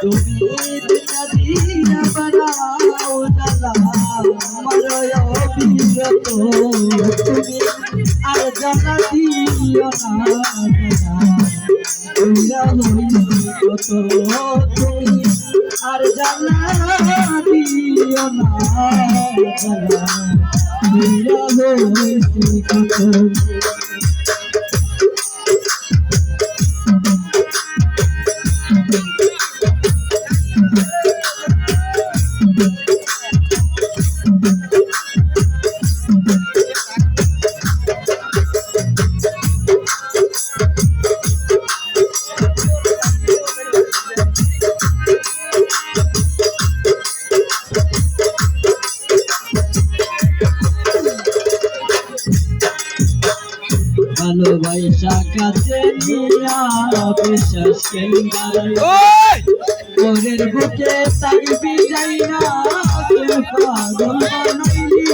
তুমি দিয়া বাড়াও জ্বালা আমার অবিরত তুমি। আর জ্বালা দিও না তুমি আর জ্বালা দিও না জ্বালা। হইছি কত ভালোবাসা কাছে নিয়া বিশ্বাস ওরের বুকে তাকবি যাই না পাগল বানাইলি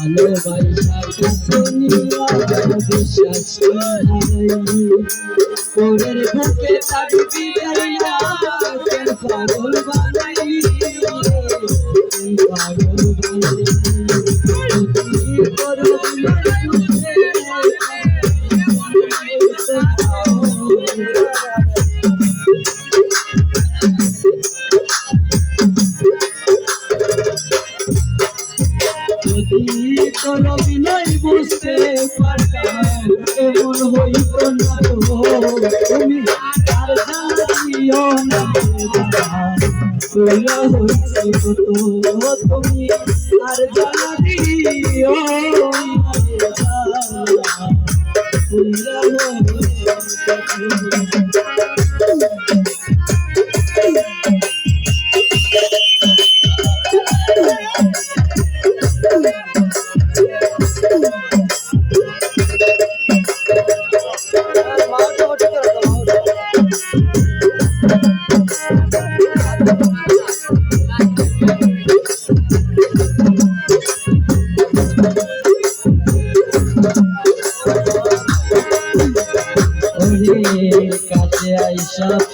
ভালোবাসা বিশ্বাস ওরের বুকে কেউ পাগল বানাইলি কেউ পাগল যদি তুমি আর জানিও না তোরা হইছে কত তুমি আর জানা দিও তোরা হইছে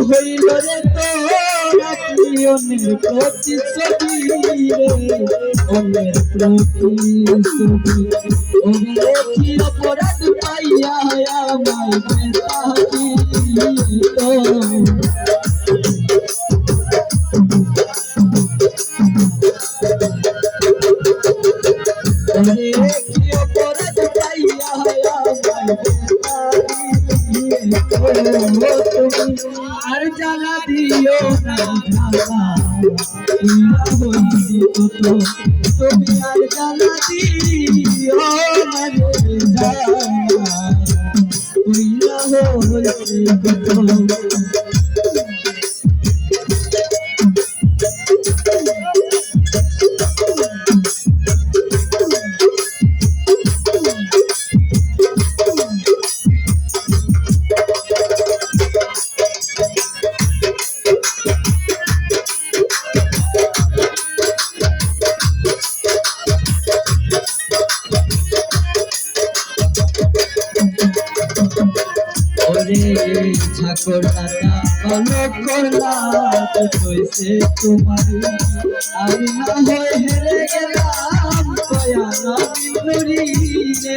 হইল রে তোরা কি অনেক প্রতি ছবি রে অনেক প্রতি ছবি ওরে কি অপরাধ পাইয়া আমায় বেতাকি তো ওরে কি অপরাধ পাইয়া আমায় আর জ্বালা দিও না তুমি আর জ্বালা দিও না ঠাকুর দাদা অলক করলাম কইছে তোমার। আমি না হয়ে হেরে গেলাম কয়ালা বিনুরি রে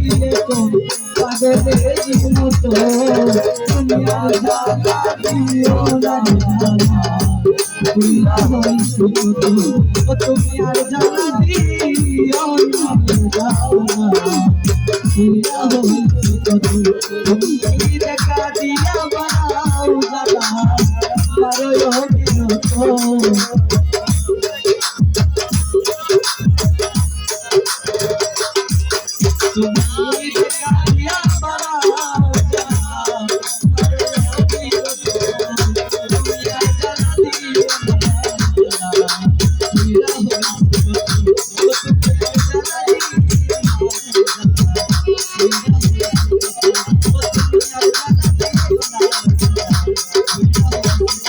গৌরিয়ে কোন পাগলের মতো তুমি আজা দিও না জানা ভুলা হইছো তো ও তুমি আর জানা দিও না জানা ভুলা হইছো তো তুমি দেখা দিয়া বানাও জানা পারো দিন তো তুমি দেখা